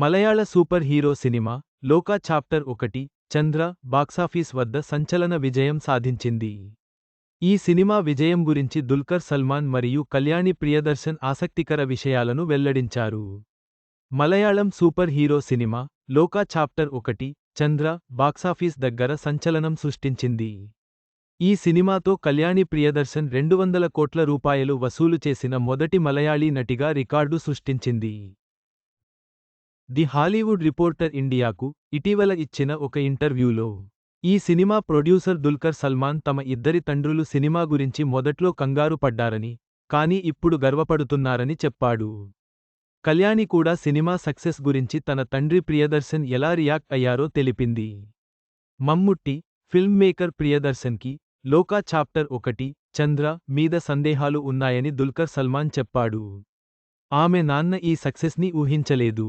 Malayala super hero cinema Lokah chapter ఒకటి Chandra box office వద్ద సంచలన విజయం సాధించింది. ఈ సినిమా విజయం గురించి దుల్కర్ సల్మాన్ మరియు కళ్యాణి ప్రియదర్శన్ ఆసక్తికర విషయాలను వెల్లడించారు. మలయాళం సూపర్ హీరో సినిమా లోకా చాప్టర్ ఒకటి చంద్ర బాక్సాఫీస్ దగ్గర సంచలనం సృష్టించింది. ఈ సినిమాతో కళ్యాణి ప్రియదర్శన్ రెండు వందల కోట్ల రూపాయలు వసూలు చేసిన మొదటి మలయాళీ నటిగా రికార్డు సృష్టించింది. ది హాలీవుడ్ రిపోర్టర్ ఇండియాకు ఇటీవల ఇచ్చిన ఒక ఇంటర్వ్యూలో ఈ సినిమా ప్రొడ్యూసర్ దుల్కర్ సల్మాన్ తమ ఇద్దరి తండ్రులు సినిమా గురించి మొదట్లో కంగారు పడ్డారని కానీ ఇప్పుడు గర్వపడుతున్నారని చెప్పాడు. కళ్యాణి కూడా సినిమా సక్సెస్ గురించి తన తండ్రి ప్రియదర్శన్ ఎలా రియాక్ట్ అయ్యారో తెలిపింది. మమ్ముట్టి ఫిల్మ్ మేకర్ ప్రియదర్శన్కి లోకా చాప్టర్ ఒకటి చంద్ర మీద సందేహాలు ఉన్నాయని దుల్కర్ సల్మాన్ చెప్పాడు. ఆమె నాన్న ఈ సక్సెస్ని ఊహించలేదు.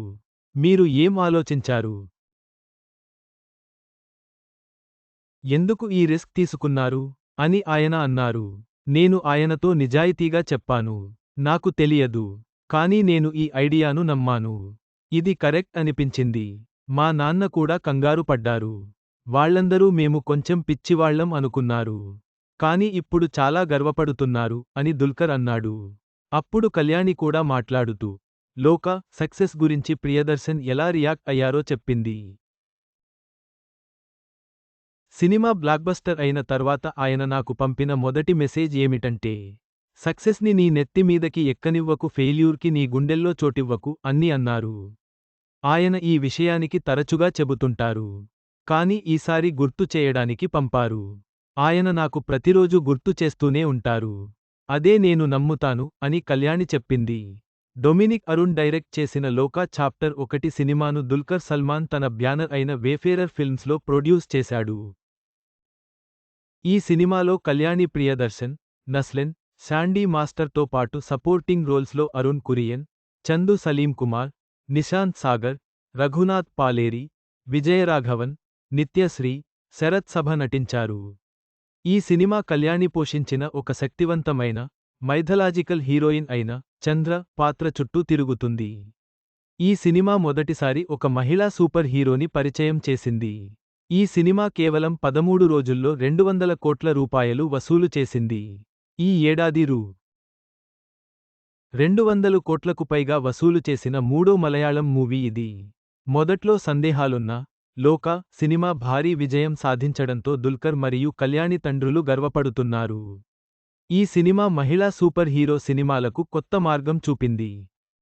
మీరు ఏం ఆలోచించారు? ఎందుకు ఈ రిస్క్ తీసుకున్నారు? అని ఆయన అన్నారు. నేను ఆయనతో నిజాయితీగా చెప్పాను. నాకు తెలియదు. కానీ నేను ఈ ఐడియాను నమ్మాను. ఇది కరెక్ట్ అనిపించింది. మా నాన్న కూడా కంగారు పడ్డారు. వాళ్ళందరూ మేము కొంచెం పిచ్చివాళ్ళం అనుకున్నారు. కాని ఇప్పుడు చాలా గర్వపడుతున్నారు అని దుల్కర్ అన్నాడు. అప్పుడు కళ్యాణి కూడా మాట్లాడుతూ లోక సక్సెస్ గురించి ప్రియదర్శన్ ఎలా రియాక్ట్ అయ్యారో చెప్పింది. సినిమా బ్లాక్బస్టర్ అయిన తర్వాత ఆయన నాకు పంపిన మొదటి మెసేజ్ ఏమిటంటే సక్సెస్ని నీ నెత్తిమీదకి ఎక్కనివ్వకు ఫెయిల్యూర్కి నీ గుండెల్లో చోటివ్వకు అన్ని అన్నారు. ఆయన ఈ విషయానికి తరచుగా చెబుతుంటారు. కాని ఈసారి గుర్తు చేయడానికి పంపారు. ఆయన నాకు ప్రతిరోజు గుర్తు చేస్తూనే ఉంటారు. అదే నేను నమ్ముతాను అని కళ్యాణి చెప్పింది. డొమినిక్ అరుణ్ డైరెక్ట్ చేసిన లోకా చాప్టర్ ఒకటి సినిమాను దుల్కర్ సల్మాన్ తన బ్యానర్ అయిన వేఫేరర్ ఫిల్మ్స్లో ప్రొడ్యూస్ చేశాడు. ఈ సినిమాలో కళ్యాణి ప్రియదర్శన్ నస్లెన్ శాండీ మాస్టర్తో పాటు సపోర్టింగ్ రోల్స్లో అరుణ్ కురియన్ చందు సలీం కుమార్ నిశాంత్ సాగర్ రఘునాథ్ పాలేరి విజయరాఘవన్ నిత్యశ్రీ శరత్ సభ నటించారు. ఈ సినిమా కళ్యాణి పోషించిన ఒక శక్తివంతమైన మైథలాజికల్ హీరోయిన్ అయిన చంద్ర పాత్ర చుట్టూ తిరుగుతుంది. ఈ సినిమా మొదటిసారి ఒక మహిళా సూపర్ హీరోని పరిచయం చేసింది. ఈ సినిమా కేవలం పదమూడు రోజుల్లో రెండు వందల కోట్ల రూపాయలు వసూలు చేసింది. ఈ ఏడాది రూ. రెండు వందలు కోట్లకు పైగా వసూలు చేసిన మూడో మలయాళం మూవీ ఇది. మొదట్లో సందేహాలున్నా లోక సినిమా భారీ విజయం సాధించడంతో దుల్కర్ మరియు కళ్యాణి తండ్రులు గర్వపడుతున్నారు. ఈ సినిమా మహిళా సూపర్ హీరో సినిమాలకు కొత్త మార్గం చూపింది.